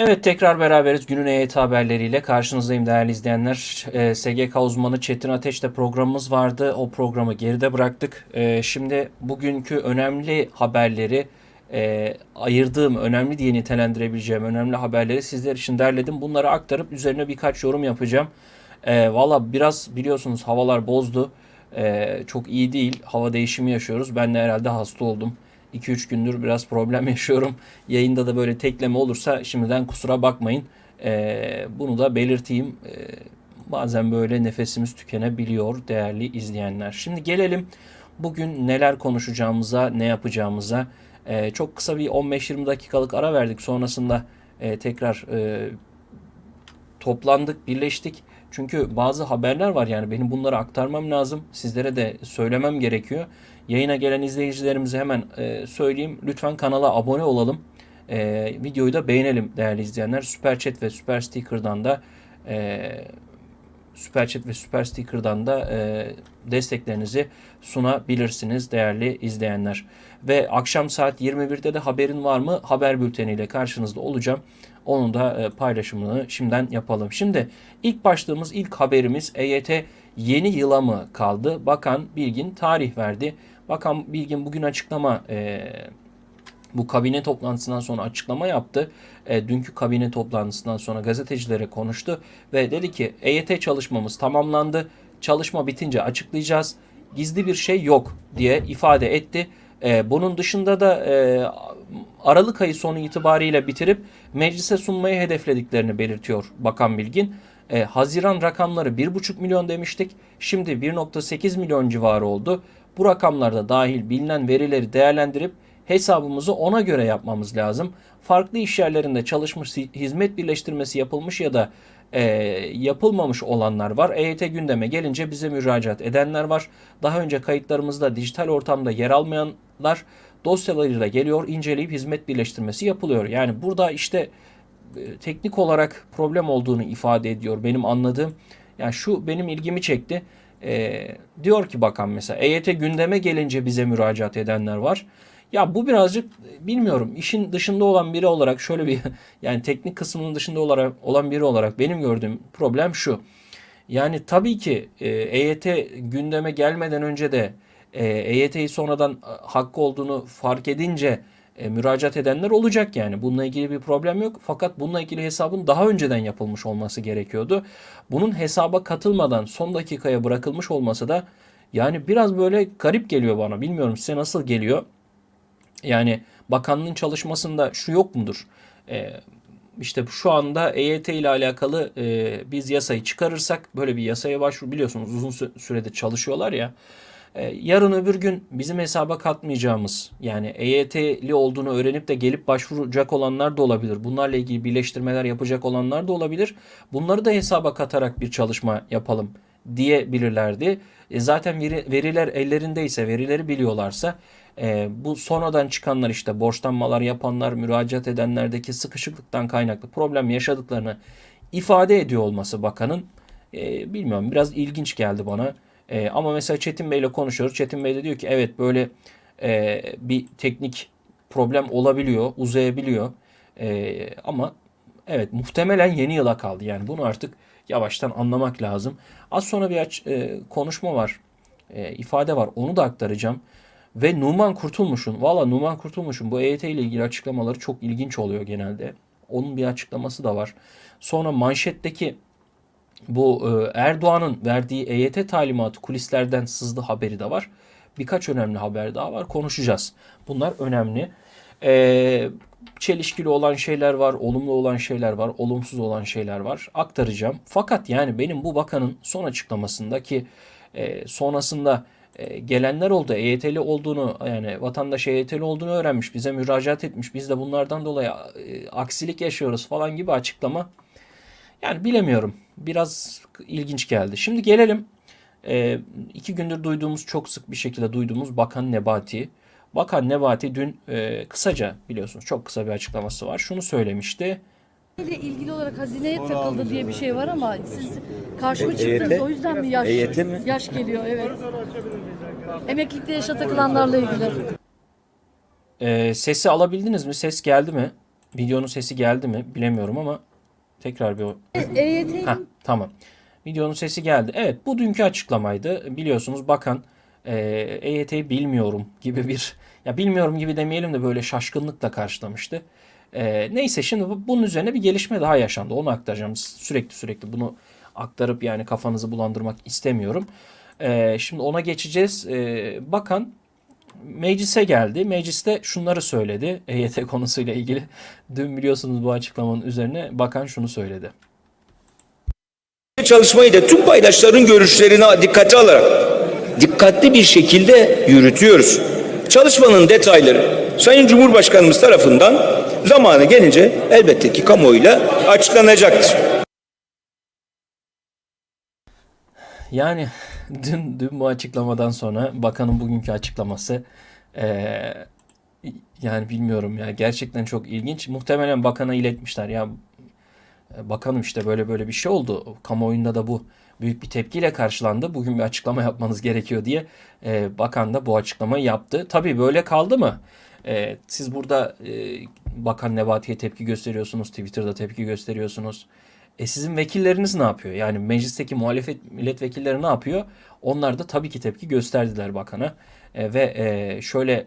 Evet tekrar beraberiz günün EYT haberleriyle karşınızdayım değerli izleyenler. Ee, SGK uzmanı Çetin Ateş'le programımız vardı. O programı geride bıraktık. Ee, şimdi bugünkü önemli haberleri e, ayırdığım, önemli diye nitelendirebileceğim önemli haberleri sizler için derledim. Bunları aktarıp üzerine birkaç yorum yapacağım. Ee, Valla biraz biliyorsunuz havalar bozdu. Ee, çok iyi değil. Hava değişimi yaşıyoruz. Ben de herhalde hasta oldum. 2-3 gündür biraz problem yaşıyorum. Yayında da böyle tekleme olursa şimdiden kusura bakmayın. Ee, bunu da belirteyim. Ee, bazen böyle nefesimiz tükenebiliyor değerli izleyenler. Şimdi gelelim bugün neler konuşacağımıza, ne yapacağımıza. Ee, çok kısa bir 15-20 dakikalık ara verdik. Sonrasında e, tekrar e, toplandık, birleştik. Çünkü bazı haberler var yani benim bunları aktarmam lazım. Sizlere de söylemem gerekiyor. Yayına gelen izleyicilerimize hemen e, söyleyeyim. Lütfen kanala abone olalım. E, videoyu da beğenelim değerli izleyenler. Süper Chat ve Süper Sticker'dan da e, Süper Chat ve Süper Sticker'dan da e, desteklerinizi sunabilirsiniz değerli izleyenler. Ve akşam saat 21'de de haberin var mı? Haber bülteniyle karşınızda olacağım. Onun da paylaşımını şimdiden yapalım. Şimdi ilk başlığımız, ilk haberimiz EYT yeni yıla mı kaldı? Bakan Bilgin tarih verdi. Bakan Bilgin bugün açıklama e, bu kabine toplantısından sonra açıklama yaptı. E, dünkü kabine toplantısından sonra gazetecilere konuştu ve dedi ki EYT çalışmamız tamamlandı. Çalışma bitince açıklayacağız. Gizli bir şey yok diye ifade etti. E, bunun dışında da e, Aralık ayı sonu itibariyle bitirip meclise sunmayı hedeflediklerini belirtiyor Bakan Bilgin. E, Haziran rakamları 1,5 milyon demiştik. Şimdi 1,8 milyon civarı oldu. Bu rakamlarda dahil bilinen verileri değerlendirip hesabımızı ona göre yapmamız lazım. Farklı iş yerlerinde çalışmış, hizmet birleştirmesi yapılmış ya da e, yapılmamış olanlar var. EYT gündeme gelince bize müracaat edenler var. Daha önce kayıtlarımızda dijital ortamda yer almayanlar dosyalarıyla geliyor, inceleyip hizmet birleştirmesi yapılıyor. Yani burada işte e, teknik olarak problem olduğunu ifade ediyor benim anladığım. Yani şu benim ilgimi çekti. E, diyor ki bakan mesela EYT gündeme gelince bize müracaat edenler var. Ya bu birazcık bilmiyorum işin dışında olan biri olarak şöyle bir yani teknik kısmının dışında olarak olan biri olarak benim gördüğüm problem şu. Yani tabii ki e, EYT gündeme gelmeden önce de e, EYT'yi sonradan e, hakkı olduğunu fark edince e, müracaat edenler olacak yani. Bununla ilgili bir problem yok. Fakat bununla ilgili hesabın daha önceden yapılmış olması gerekiyordu. Bunun hesaba katılmadan son dakikaya bırakılmış olması da yani biraz böyle garip geliyor bana. Bilmiyorum size nasıl geliyor. Yani bakanlığın çalışmasında şu yok mudur? Ee, işte şu anda EYT ile alakalı e, biz yasayı çıkarırsak böyle bir yasaya başvur biliyorsunuz uzun sü- süredir çalışıyorlar ya. E, yarın öbür gün bizim hesaba katmayacağımız yani EYT'li olduğunu öğrenip de gelip başvuracak olanlar da olabilir. Bunlarla ilgili birleştirmeler yapacak olanlar da olabilir. Bunları da hesaba katarak bir çalışma yapalım diyebilirlerdi. E, zaten veri, veriler ellerindeyse, verileri biliyorlarsa e, bu sonradan çıkanlar işte borçlanmalar yapanlar, müracaat edenlerdeki sıkışıklıktan kaynaklı problem yaşadıklarını ifade ediyor olması bakanın e, bilmiyorum biraz ilginç geldi bana. E, ama mesela Çetin Bey ile konuşuyoruz. Çetin Bey de diyor ki evet böyle e, bir teknik problem olabiliyor, uzayabiliyor. E, ama evet muhtemelen yeni yıla kaldı. Yani bunu artık yavaştan anlamak lazım. Az sonra bir aç, e, konuşma var, e, ifade var. Onu da aktaracağım. Ve Numan Kurtulmuş'un, valla Numan Kurtulmuş'un bu EYT ile ilgili açıklamaları çok ilginç oluyor genelde. Onun bir açıklaması da var. Sonra manşetteki bu e, Erdoğan'ın verdiği EYT talimatı kulislerden sızdı haberi de var. Birkaç önemli haber daha var. Konuşacağız. Bunlar önemli. E, çelişkili olan şeyler var, olumlu olan şeyler var, olumsuz olan şeyler var. Aktaracağım. Fakat yani benim bu bakanın son açıklamasındaki e, sonrasında e, gelenler oldu. EYT'li olduğunu yani vatandaş EYT'li olduğunu öğrenmiş. Bize müracaat etmiş. Biz de bunlardan dolayı e, aksilik yaşıyoruz falan gibi açıklama. Yani bilemiyorum. Biraz ilginç geldi. Şimdi gelelim e, iki gündür duyduğumuz çok sık bir şekilde duyduğumuz Bakan Nebati. Bakan Nebati dün e, kısaca biliyorsunuz çok kısa bir açıklaması var. Şunu söylemişti. ile ilgili olarak hazineye takıldı diye bir şey var ama siz karşıma E- çıktınız EYT? o yüzden mi yaş EYT mi? yaş geliyor evet. Emeklilikte yaşa takılanlarla ilgili. E, sesi alabildiniz mi? Ses geldi mi? videonun sesi geldi mi bilemiyorum ama tekrar bir EYT'nin Heh, tamam. Videonun sesi geldi. Evet bu dünkü açıklamaydı. Biliyorsunuz bakan e, EYT'yi bilmiyorum gibi bir ya bilmiyorum gibi demeyelim de böyle şaşkınlıkla karşılamıştı. E, neyse şimdi bu- bunun üzerine bir gelişme daha yaşandı. Onu aktaracağım. Sürekli sürekli bunu aktarıp yani kafanızı bulandırmak istemiyorum. E, şimdi ona geçeceğiz. E, bakan meclise geldi. Mecliste şunları söyledi EYT konusuyla ilgili. Dün biliyorsunuz bu açıklamanın üzerine bakan şunu söyledi. Çalışmayı da tüm paydaşların görüşlerini dikkate alarak dikkatli bir şekilde yürütüyoruz. Çalışmanın detayları Sayın Cumhurbaşkanımız tarafından zamanı gelince elbette ki kamuoyuyla açıklanacaktır. Yani dün dün bu açıklamadan sonra bakanın bugünkü açıklaması eee, yani bilmiyorum ya gerçekten çok ilginç. Muhtemelen bakana iletmişler ya e, bakanım işte böyle böyle bir şey oldu. Kamuoyunda da bu büyük bir tepkiyle karşılandı. Bugün bir açıklama yapmanız gerekiyor diye e, bakan da bu açıklamayı yaptı. Tabii böyle kaldı mı? E, siz burada e, Bakan Nebati'ye tepki gösteriyorsunuz, Twitter'da tepki gösteriyorsunuz. E sizin vekilleriniz ne yapıyor? Yani meclisteki muhalefet milletvekilleri ne yapıyor? Onlar da tabii ki tepki gösterdiler bakana. E, ve e, şöyle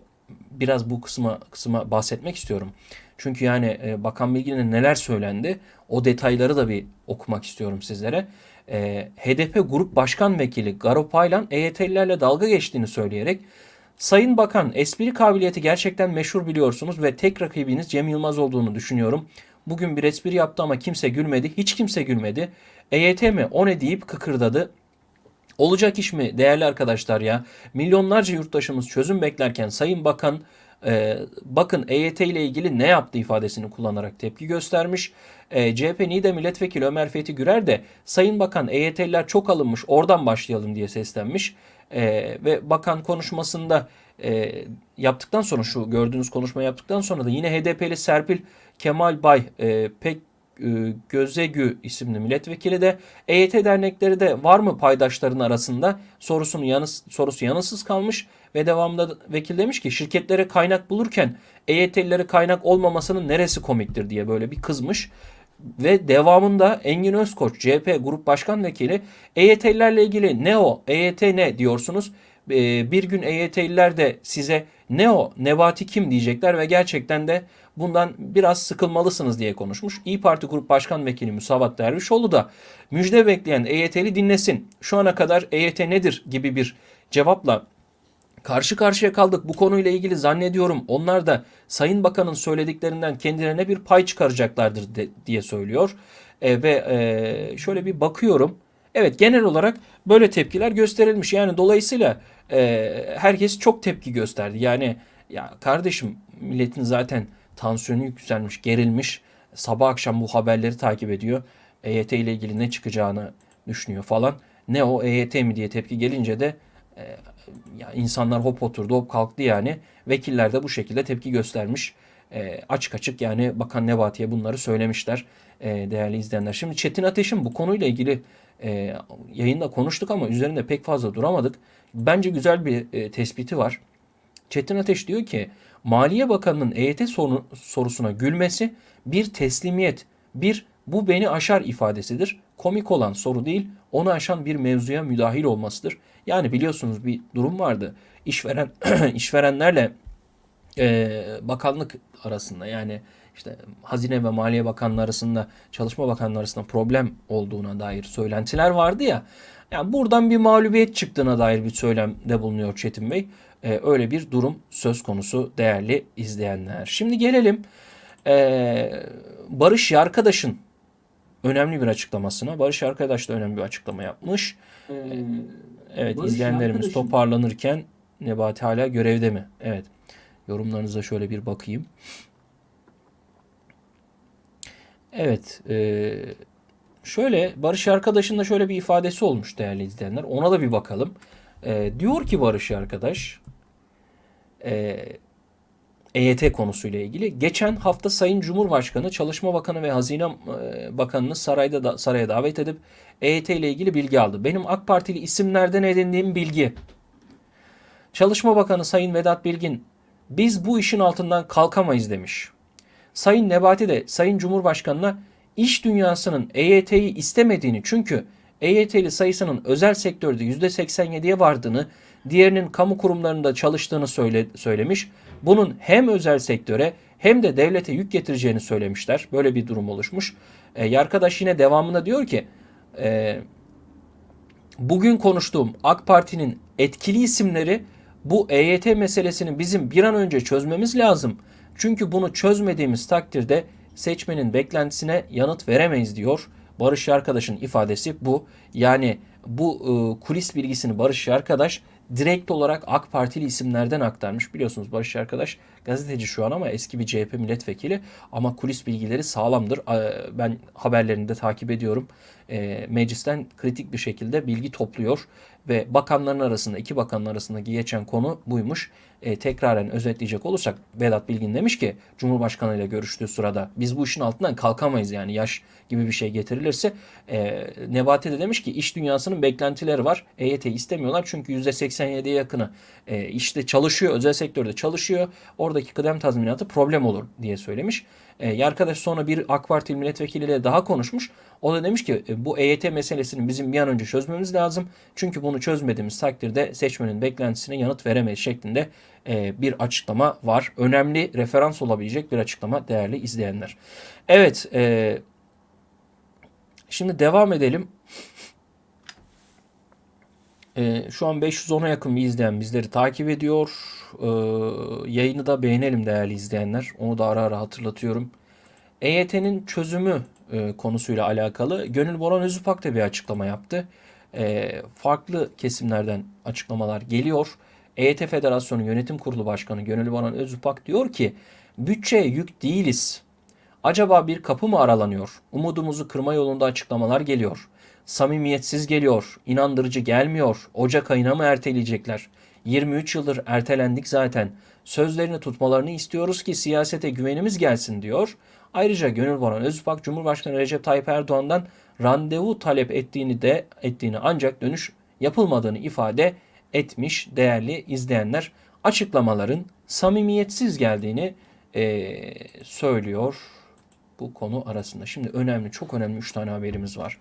biraz bu kısma kısma bahsetmek istiyorum. Çünkü yani e, Bakan Bilgin'e neler söylendi o detayları da bir okumak istiyorum sizlere. E, HDP Grup Başkan Vekili Garo Paylan EYT'lilerle dalga geçtiğini söyleyerek Sayın Bakan espri kabiliyeti gerçekten meşhur biliyorsunuz ve tek rakibiniz Cem Yılmaz olduğunu düşünüyorum. Bugün bir espri yaptı ama kimse gülmedi. Hiç kimse gülmedi. EYT mi o ne deyip kıkırdadı. Olacak iş mi değerli arkadaşlar ya? Milyonlarca yurttaşımız çözüm beklerken Sayın Bakan e, bakın EYT ile ilgili ne yaptı ifadesini kullanarak tepki göstermiş. E, CHP NİDE Milletvekili Ömer Fethi Gürer de Sayın Bakan EYT'liler çok alınmış oradan başlayalım diye seslenmiş. E, ve bakan konuşmasında e, yaptıktan sonra şu gördüğünüz konuşma yaptıktan sonra da yine HDP'li Serpil Kemal Bay e, pek e, Gözegü isimli milletvekili de EYT dernekleri de var mı paydaşların arasında sorusunu yanıs, sorusu yanıtsız kalmış ve devamında da vekil demiş ki şirketlere kaynak bulurken EYT'lilere kaynak olmamasının neresi komiktir diye böyle bir kızmış. Ve devamında Engin Özkoç CHP Grup Başkan Vekili EYT'lilerle ilgili ne o EYT ne diyorsunuz? Ee, bir gün EYT'liler de size ne o Nebati kim diyecekler ve gerçekten de bundan biraz sıkılmalısınız diye konuşmuş. İyi Parti Grup Başkan Vekili Musavat Dervişoğlu da müjde bekleyen EYT'li dinlesin. Şu ana kadar EYT nedir gibi bir cevapla Karşı karşıya kaldık. Bu konuyla ilgili zannediyorum onlar da Sayın Bakan'ın söylediklerinden kendilerine bir pay çıkaracaklardır de- diye söylüyor. E, ve e, şöyle bir bakıyorum. Evet genel olarak böyle tepkiler gösterilmiş. Yani dolayısıyla e, herkes çok tepki gösterdi. Yani ya kardeşim milletin zaten tansiyonu yükselmiş, gerilmiş. Sabah akşam bu haberleri takip ediyor. EYT ile ilgili ne çıkacağını düşünüyor falan. Ne o EYT mi diye tepki gelince de e, ya insanlar hop oturdu hop kalktı yani. Vekiller de bu şekilde tepki göstermiş. E, açık açık yani Bakan Nebati'ye bunları söylemişler e, değerli izleyenler. Şimdi Çetin Ateş'in bu konuyla ilgili e, yayında konuştuk ama üzerinde pek fazla duramadık. Bence güzel bir e, tespiti var. Çetin Ateş diyor ki Maliye Bakanı'nın EYT soru- sorusuna gülmesi bir teslimiyet, bir bu beni aşar ifadesidir. Komik olan soru değil, onu aşan bir mevzuya müdahil olmasıdır. Yani biliyorsunuz bir durum vardı. İşveren işverenlerle e, bakanlık arasında yani işte Hazine ve Maliye Bakanlığı arasında Çalışma Bakanlığı arasında problem olduğuna dair söylentiler vardı ya. Yani buradan bir mağlubiyet çıktığına dair bir söylemde bulunuyor Çetin Bey. E, öyle bir durum söz konusu değerli izleyenler. Şimdi gelelim e, Barış Yarkadaş'ın önemli bir açıklamasına. Barış Arkadaş da önemli bir açıklama yapmış. Evet Barış izleyenlerimiz Arkadaş'ın- toparlanırken Nebati hala görevde mi? Evet. Yorumlarınıza şöyle bir bakayım. Evet. e, şöyle Barış Arkadaş'ın da şöyle bir ifadesi olmuş değerli izleyenler. Ona da bir bakalım. E, diyor ki Barış Arkadaş e, EYT konusuyla ilgili. Geçen hafta Sayın Cumhurbaşkanı, Çalışma Bakanı ve Hazine e, Bakanı'nı sarayda da, saraya davet edip EYT ile ilgili bilgi aldı. Benim AK Partili isimlerden edindiğim bilgi. Çalışma Bakanı Sayın Vedat Bilgin biz bu işin altından kalkamayız demiş. Sayın Nebati de Sayın Cumhurbaşkanı'na iş dünyasının EYT'yi istemediğini çünkü EYT'li sayısının özel sektörde %87'ye vardığını, diğerinin kamu kurumlarında çalıştığını söyle, söylemiş. Bunun hem özel sektöre hem de devlete yük getireceğini söylemişler. Böyle bir durum oluşmuş. E, arkadaş yine devamında diyor ki e, bugün konuştuğum AK Parti'nin etkili isimleri bu EYT meselesini bizim bir an önce çözmemiz lazım. Çünkü bunu çözmediğimiz takdirde seçmenin beklentisine yanıt veremeyiz diyor. Barış arkadaşın ifadesi bu. Yani bu e, kulis bilgisini Barış arkadaş direkt olarak AK Partili isimlerden aktarmış. Biliyorsunuz Barış arkadaş gazeteci şu an ama eski bir CHP milletvekili ama kulis bilgileri sağlamdır. Ben haberlerini de takip ediyorum. E, Meclisten kritik bir şekilde bilgi topluyor ve bakanların arasında iki bakanın arasındaki geçen konu buymuş. E, tekraren özetleyecek olursak Vedat Bilgin demiş ki Cumhurbaşkanı ile görüştüğü sırada biz bu işin altından kalkamayız yani yaş gibi bir şey getirilirse. E, Nebati de demiş ki iş dünyasının beklentileri var. EYT istemiyorlar çünkü %87'ye yakını e, işte çalışıyor özel sektörde çalışıyor. Oradaki kıdem tazminatı problem olur diye söylemiş. E, arkadaş sonra bir AK Parti milletvekiliyle daha konuşmuş. O da demiş ki e, bu EYT meselesini bizim bir an önce çözmemiz lazım. Çünkü bunu çözmediğimiz takdirde seçmenin beklentisine yanıt veremeyiz şeklinde e, bir açıklama var. Önemli referans olabilecek bir açıklama değerli izleyenler. Evet e, şimdi devam edelim. E, şu an 510'a yakın bir izleyen bizleri takip ediyor. E, yayını da beğenelim değerli izleyenler. Onu da ara ara hatırlatıyorum. EYT'nin çözümü e, konusuyla alakalı Gönül Boran Özüpak da bir açıklama yaptı. E, farklı kesimlerden açıklamalar geliyor. EYT Federasyonu Yönetim Kurulu Başkanı Gönül Boran Özüpak diyor ki bütçeye yük değiliz. Acaba bir kapı mı aralanıyor? Umudumuzu kırma yolunda açıklamalar geliyor. Samimiyetsiz geliyor, inandırıcı gelmiyor. Ocak ayına mı erteleyecekler? 23 yıldır ertelendik zaten. Sözlerini tutmalarını istiyoruz ki siyasete güvenimiz gelsin diyor. Ayrıca Gönül Boran Özpak Cumhurbaşkanı Recep Tayyip Erdoğan'dan randevu talep ettiğini de ettiğini ancak dönüş yapılmadığını ifade etmiş değerli izleyenler. Açıklamaların samimiyetsiz geldiğini eee, söylüyor bu konu arasında. Şimdi önemli, çok önemli 3 tane haberimiz var.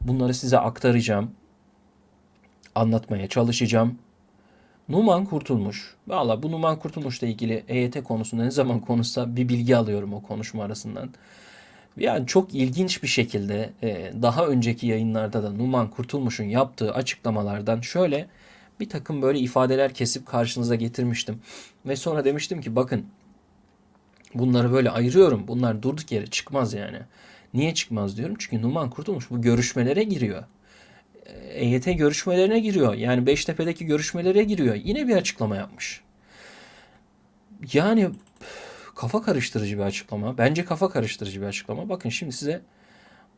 Bunları size aktaracağım. Anlatmaya çalışacağım. Numan Kurtulmuş. Valla bu Numan Kurtulmuş'la ilgili EYT konusunda ne zaman konuşsa bir bilgi alıyorum o konuşma arasından. Yani çok ilginç bir şekilde e, daha önceki yayınlarda da Numan Kurtulmuş'un yaptığı açıklamalardan şöyle bir takım böyle ifadeler kesip karşınıza getirmiştim. Ve sonra demiştim ki bakın bunları böyle ayırıyorum. Bunlar durduk yere çıkmaz yani. Niye çıkmaz diyorum? Çünkü Numan Kurtulmuş bu görüşmelere giriyor. EYT görüşmelerine giriyor. Yani Beştepe'deki görüşmelere giriyor. Yine bir açıklama yapmış. Yani kafa karıştırıcı bir açıklama. Bence kafa karıştırıcı bir açıklama. Bakın şimdi size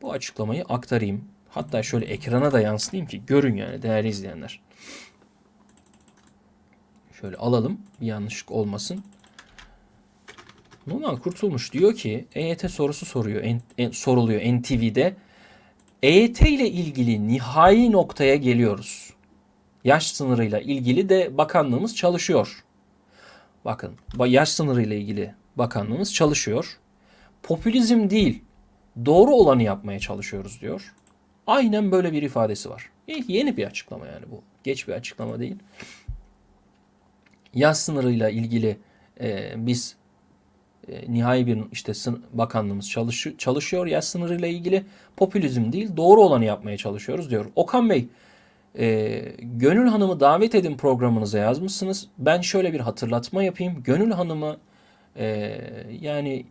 bu açıklamayı aktarayım. Hatta şöyle ekrana da yansıtayım ki görün yani değerli izleyenler. Şöyle alalım bir yanlışlık olmasın. Numan Kurtulmuş diyor ki EYT sorusu soruyor, en, en- soruluyor NTV'de. EYT ile ilgili nihai noktaya geliyoruz. Yaş sınırıyla ilgili de bakanlığımız çalışıyor. Bakın ba- yaş sınırıyla ilgili bakanlığımız çalışıyor. Popülizm değil, doğru olanı yapmaya çalışıyoruz diyor. Aynen böyle bir ifadesi var. Yeni bir açıklama yani bu. Geç bir açıklama değil. Yaş sınırıyla ilgili e, biz e, nihai bir işte bakanlığımız çalışıyor, çalışıyor yaş sınırıyla ilgili popülizm değil doğru olanı yapmaya çalışıyoruz diyor. Okan Bey e, Gönül Hanım'ı davet edin programınıza yazmışsınız. Ben şöyle bir hatırlatma yapayım. Gönül Hanım'ı e, yani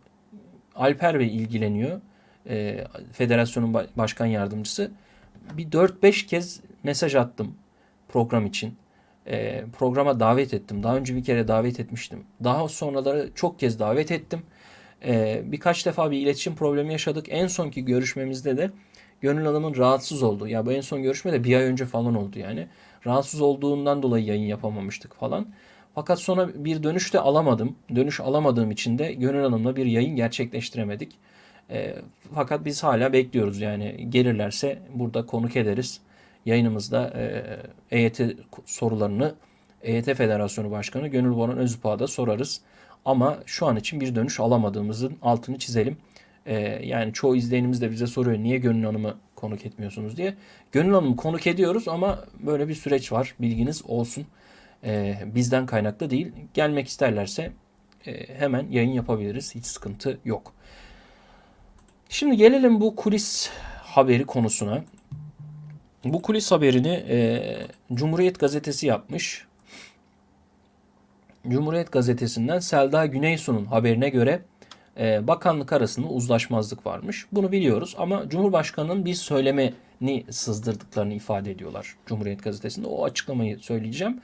Alper Bey ilgileniyor. E, federasyonun ba- başkan yardımcısı. Bir 4-5 kez mesaj attım program için. E, programa davet ettim. Daha önce bir kere davet etmiştim. Daha sonraları çok kez davet ettim. E, birkaç defa bir iletişim problemi yaşadık. En sonki görüşmemizde de Gönül Hanım'ın rahatsız olduğu. Ya bu en son görüşme de bir ay önce falan oldu yani. Rahatsız olduğundan dolayı yayın yapamamıştık falan. Fakat sonra bir dönüş de alamadım. Dönüş alamadığım için de Gönül Hanım'la bir yayın gerçekleştiremedik. E, fakat biz hala bekliyoruz yani gelirlerse burada konuk ederiz. Yayınımızda e, EYT sorularını EYT Federasyonu Başkanı Gönül Boran Özüpağ'a da sorarız. Ama şu an için bir dönüş alamadığımızın altını çizelim. Ee, yani çoğu izleyenimiz de bize soruyor niye Gönül Hanım'ı konuk etmiyorsunuz diye. Gönül Hanım'ı konuk ediyoruz ama böyle bir süreç var. Bilginiz olsun. Ee, bizden kaynaklı değil. Gelmek isterlerse e, hemen yayın yapabiliriz. Hiç sıkıntı yok. Şimdi gelelim bu kulis haberi konusuna. Bu kulis haberini e, Cumhuriyet Gazetesi yapmış. Cumhuriyet Gazetesi'nden Selda Güneysu'nun haberine göre e, bakanlık arasında uzlaşmazlık varmış. Bunu biliyoruz ama Cumhurbaşkanı'nın bir söylemeni sızdırdıklarını ifade ediyorlar Cumhuriyet Gazetesi'nde. O açıklamayı söyleyeceğim.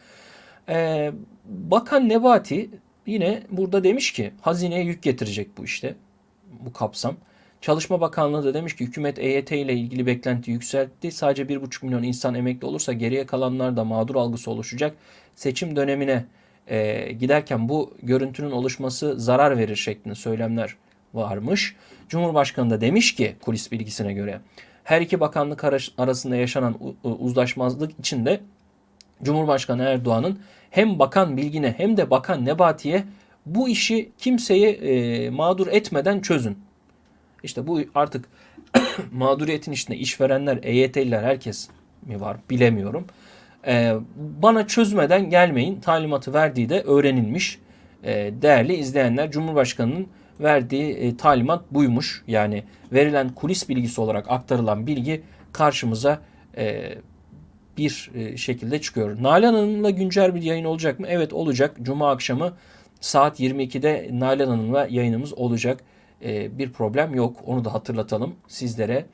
E, Bakan Nebati yine burada demiş ki hazineye yük getirecek bu işte bu kapsam. Çalışma Bakanlığı da demiş ki hükümet EYT ile ilgili beklenti yükseltti. Sadece 1,5 milyon insan emekli olursa geriye kalanlar da mağdur algısı oluşacak. Seçim dönemine e, giderken bu görüntünün oluşması zarar verir şeklinde söylemler varmış. Cumhurbaşkanı da demiş ki kulis bilgisine göre her iki bakanlık arasında yaşanan uzlaşmazlık içinde Cumhurbaşkanı Erdoğan'ın hem Bakan Bilgin'e hem de Bakan Nebati'ye bu işi kimseyi e, mağdur etmeden çözün. İşte bu artık mağduriyetin içinde işverenler, EYT'liler herkes mi var bilemiyorum. Ee, bana çözmeden gelmeyin talimatı verdiği de öğrenilmiş. Ee, değerli izleyenler Cumhurbaşkanı'nın verdiği e, talimat buymuş. Yani verilen kulis bilgisi olarak aktarılan bilgi karşımıza e, bir e, şekilde çıkıyor. Nalan Hanım'la güncel bir yayın olacak mı? Evet olacak. Cuma akşamı saat 22'de Nalan Hanım'la yayınımız olacak. E, bir problem yok. Onu da hatırlatalım sizlere.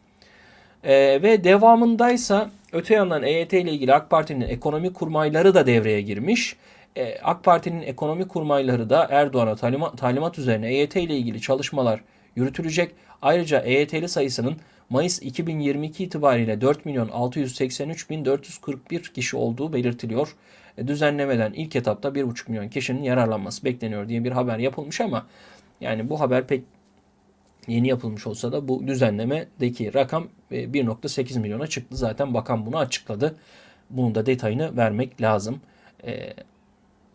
E, ve devamındaysa öte yandan EYT ile ilgili AK Parti'nin ekonomi kurmayları da devreye girmiş. E, AK Parti'nin ekonomi kurmayları da Erdoğan'a talimat, talimat üzerine EYT ile ilgili çalışmalar yürütülecek. Ayrıca EYT'li sayısının Mayıs 2022 itibariyle 4 milyon 683 bin 441 kişi olduğu belirtiliyor. E, düzenlemeden ilk etapta 1,5 milyon kişinin yararlanması bekleniyor diye bir haber yapılmış ama yani bu haber pek yeni yapılmış olsa da bu düzenlemedeki rakam 1.8 e, milyona çıktı. Zaten bakan bunu açıkladı. Bunun da detayını vermek lazım. E,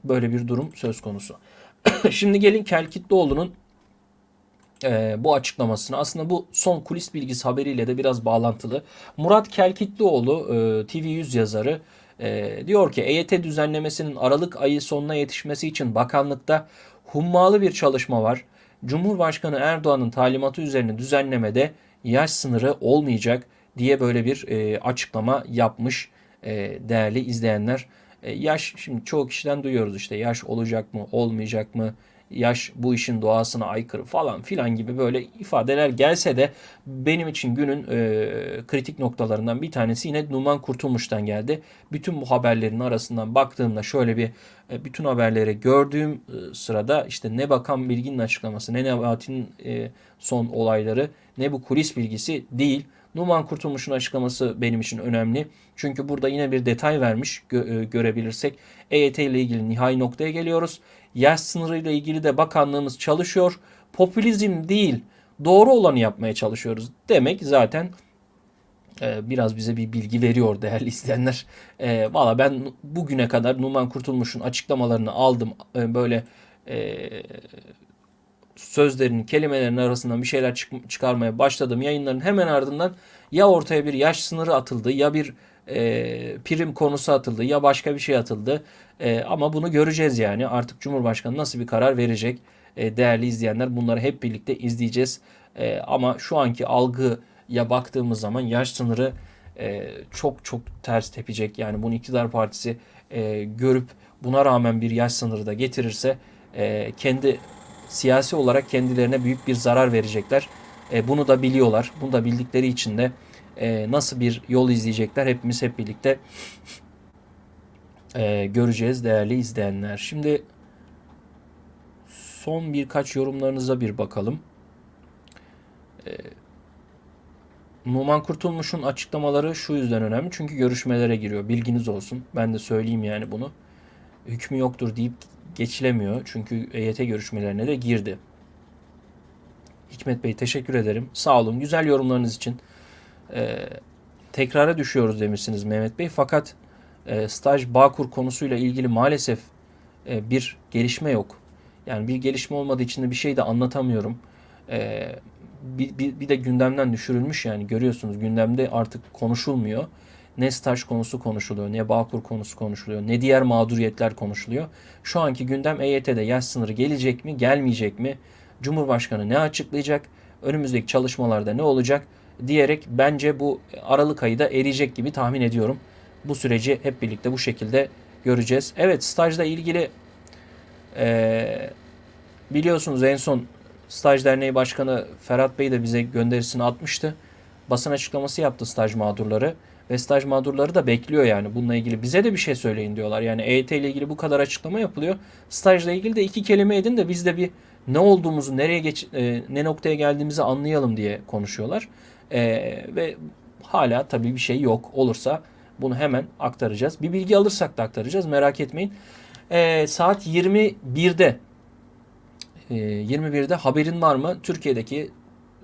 böyle bir durum söz konusu. Şimdi gelin Kelkitlioğlu'nun e, bu açıklamasını aslında bu son kulis bilgisi haberiyle de biraz bağlantılı. Murat Kelkitlioğlu TV100 yazarı diyor ki EYT düzenlemesinin Aralık ayı sonuna yetişmesi için bakanlıkta hummalı bir çalışma var. Cumhurbaşkanı Erdoğan'ın talimatı üzerine düzenlemede yaş sınırı olmayacak diye böyle bir e, açıklama yapmış e, değerli izleyenler. E, yaş şimdi çoğu kişiden duyuyoruz işte yaş olacak mı olmayacak mı yaş bu işin doğasına aykırı falan filan gibi böyle ifadeler gelse de benim için günün e, kritik noktalarından bir tanesi yine Numan Kurtulmuş'tan geldi. Bütün bu haberlerin arasından baktığımda şöyle bir e, bütün haberleri gördüğüm e, sırada işte ne Bakan Bilgin'in açıklaması ne Nebati'nin e, son olayları ne bu kulis bilgisi değil. Numan Kurtulmuş'un açıklaması benim için önemli. Çünkü burada yine bir detay vermiş gö- görebilirsek. EYT ile ilgili nihai noktaya geliyoruz. Yaş sınırı ile ilgili de bakanlığımız çalışıyor. Popülizm değil doğru olanı yapmaya çalışıyoruz demek zaten e, biraz bize bir bilgi veriyor değerli izleyenler. E, Valla ben bugüne kadar Numan Kurtulmuş'un açıklamalarını aldım. E, böyle e, sözlerin, kelimelerin arasından bir şeyler çık- çıkarmaya başladım. Yayınların hemen ardından ya ortaya bir yaş sınırı atıldı ya bir e, prim konusu atıldı ya başka bir şey atıldı. E, ama bunu göreceğiz yani. Artık Cumhurbaşkanı nasıl bir karar verecek? E, değerli izleyenler bunları hep birlikte izleyeceğiz. E, ama şu anki algıya baktığımız zaman yaş sınırı e, çok çok ters tepecek. Yani bunu iktidar partisi e, görüp buna rağmen bir yaş sınırı da getirirse e, kendi siyasi olarak kendilerine büyük bir zarar verecekler. E, bunu da biliyorlar. Bunu da bildikleri için de e, nasıl bir yol izleyecekler hepimiz hep birlikte e, göreceğiz değerli izleyenler. Şimdi son birkaç yorumlarınıza bir bakalım. E, Numan Kurtulmuş'un açıklamaları şu yüzden önemli. Çünkü görüşmelere giriyor. Bilginiz olsun. Ben de söyleyeyim yani bunu. Hükmü yoktur deyip geçilemiyor. Çünkü EYT görüşmelerine de girdi. Hikmet Bey teşekkür ederim. Sağ olun. Güzel yorumlarınız için. Ee, tekrara düşüyoruz demişsiniz Mehmet Bey. Fakat e, staj Bağkur konusuyla ilgili maalesef e, bir gelişme yok. Yani bir gelişme olmadığı için de bir şey de anlatamıyorum. E, bir, bir, bir de gündemden düşürülmüş yani görüyorsunuz gündemde artık konuşulmuyor. Ne staj konusu konuşuluyor, ne Bağkur konusu konuşuluyor, ne diğer mağduriyetler konuşuluyor. Şu anki gündem EYT'de yaş sınırı gelecek mi, gelmeyecek mi? Cumhurbaşkanı ne açıklayacak? Önümüzdeki çalışmalarda ne olacak? Diyerek bence bu Aralık ayı da eriyecek gibi tahmin ediyorum. Bu süreci hep birlikte bu şekilde göreceğiz. Evet stajla ilgili eee, biliyorsunuz en son Staj Derneği Başkanı Ferhat Bey de bize gönderisini atmıştı. Basın açıklaması yaptı staj mağdurları. Ve staj mağdurları da bekliyor yani bununla ilgili. Bize de bir şey söyleyin diyorlar. Yani EYT ile ilgili bu kadar açıklama yapılıyor. Stajla ilgili de iki kelime edin de biz de bir ne olduğumuzu, nereye geç, e, ne noktaya geldiğimizi anlayalım diye konuşuyorlar. E, ve hala tabii bir şey yok. Olursa bunu hemen aktaracağız. Bir bilgi alırsak da aktaracağız. Merak etmeyin. E, saat 21'de e, 21'de haberin var mı? Türkiye'deki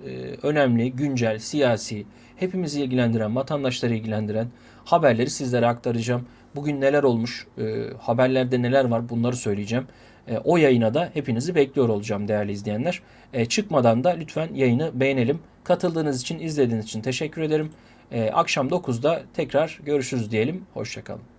e, önemli, güncel, siyasi, hepimizi ilgilendiren, vatandaşları ilgilendiren haberleri sizlere aktaracağım. Bugün neler olmuş, e, haberlerde neler var bunları söyleyeceğim. E, o yayına da hepinizi bekliyor olacağım değerli izleyenler. E, çıkmadan da lütfen yayını beğenelim. Katıldığınız için, izlediğiniz için teşekkür ederim. E, akşam 9'da tekrar görüşürüz diyelim. Hoşçakalın.